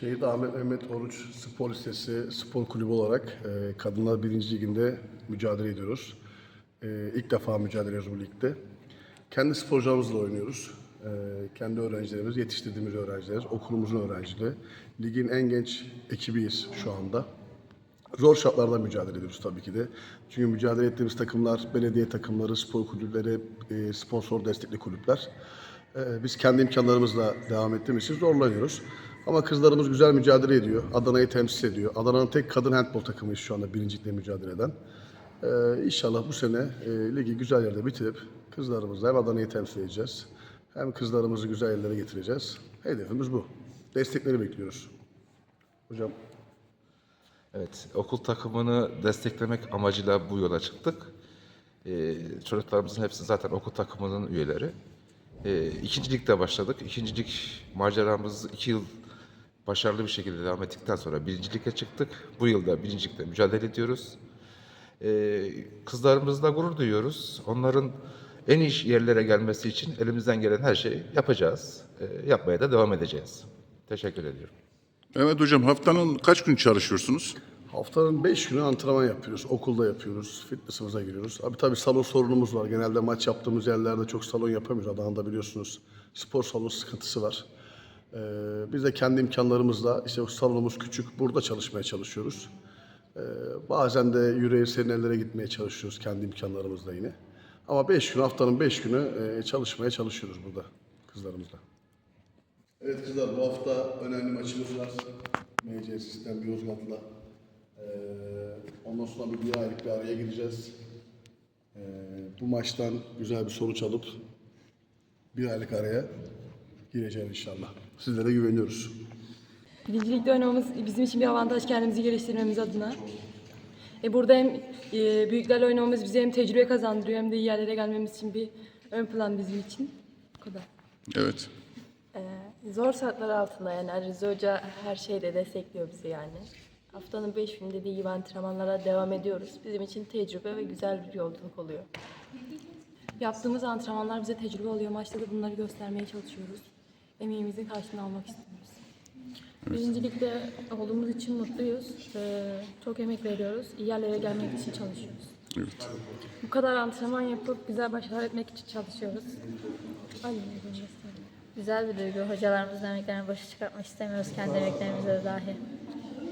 Şehit Ahmet Mehmet Oruç Spor Lisesi Spor Kulübü olarak e, Kadınlar 1. Liginde mücadele ediyoruz. E, ilk defa mücadele ediyoruz bu ligde. Kendi sporcularımızla oynuyoruz. E, kendi öğrencilerimiz, yetiştirdiğimiz öğrenciler, okulumuzun öğrencileri. Ligin en genç ekibiyiz şu anda. Zor şartlarda mücadele ediyoruz tabii ki de. Çünkü mücadele ettiğimiz takımlar, belediye takımları, spor kulüpleri, e, sponsor destekli kulüpler. E, Biz kendi imkanlarımızla devam ettiğimiz için zorlanıyoruz. Ama kızlarımız güzel mücadele ediyor. Adana'yı temsil ediyor. Adana'nın tek kadın handbol takımıyız şu anda birincilikle mücadele eden. Ee, inşallah bu sene e, ligi güzel yerde bitirip kızlarımızla hem Adana'yı temsil edeceğiz. Hem kızlarımızı güzel yerlere getireceğiz. Hedefimiz bu. Destekleri bekliyoruz. Hocam Evet, okul takımını desteklemek amacıyla bu yola çıktık. Ee, çocuklarımızın hepsi zaten okul takımının üyeleri. Ee, ikinci ligde başladık. İkinci lig maceramız iki yıl başarılı bir şekilde devam ettikten sonra birinci lige çıktık. Bu yılda birinci ligde mücadele ediyoruz. Ee, kızlarımızla gurur duyuyoruz. Onların en iyi yerlere gelmesi için elimizden gelen her şeyi yapacağız. Ee, yapmaya da devam edeceğiz. Teşekkür ediyorum. Evet hocam haftanın kaç gün çalışıyorsunuz? haftanın 5 günü antrenman yapıyoruz. Okulda yapıyoruz. Fitness'ımıza giriyoruz. Abi tabii salon sorunumuz var. Genelde maç yaptığımız yerlerde çok salon yapamıyoruz. Adana'da biliyorsunuz spor salonu sıkıntısı var. Ee, biz de kendi imkanlarımızla işte salonumuz küçük. Burada çalışmaya çalışıyoruz. Ee, bazen de yüreği serinlere gitmeye çalışıyoruz kendi imkanlarımızla yine. Ama 5 gün haftanın 5 günü e, çalışmaya çalışıyoruz burada kızlarımızla. Evet kızlar bu hafta önemli maçımız var. MC Sistem Yozgat'la. Ee, ondan sonra bir, bir aylık bir araya gireceğiz. Ee, bu maçtan güzel bir sonuç alıp bir aylık araya gireceğiz inşallah. Sizlere güveniyoruz. Birincilikte oynamamız bizim için bir avantaj kendimizi geliştirmemiz adına. E burada hem e, büyüklerle oynamamız bize hem tecrübe kazandırıyor hem de iyi yerlere gelmemiz için bir ön plan bizim için. Bu kadar. Evet. Zor şartlar altında yani Rize Hoca her şeyde destekliyor bizi yani. Haftanın 5 günü dediği gibi antrenmanlara devam ediyoruz. Bizim için tecrübe ve güzel bir yolculuk oluyor. Yaptığımız antrenmanlar bize tecrübe oluyor. Maçta da bunları göstermeye çalışıyoruz. Emeğimizin karşılığını almak istiyoruz. Birincilikte olduğumuz için mutluyuz. Ee, çok emek veriyoruz. İyi yerlere gelmek için çalışıyoruz. Evet. Bu kadar antrenman yapıp güzel başarılar etmek için çalışıyoruz. Aynen. Güzel bir duygu. Hocalarımızın emeklerini boşa çıkartmak istemiyoruz. Kendi emeklerimize de dahi.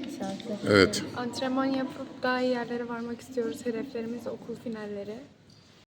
İnşallah. Evet. Antrenman yapıp daha iyi yerlere varmak istiyoruz. Hedeflerimiz okul finalleri.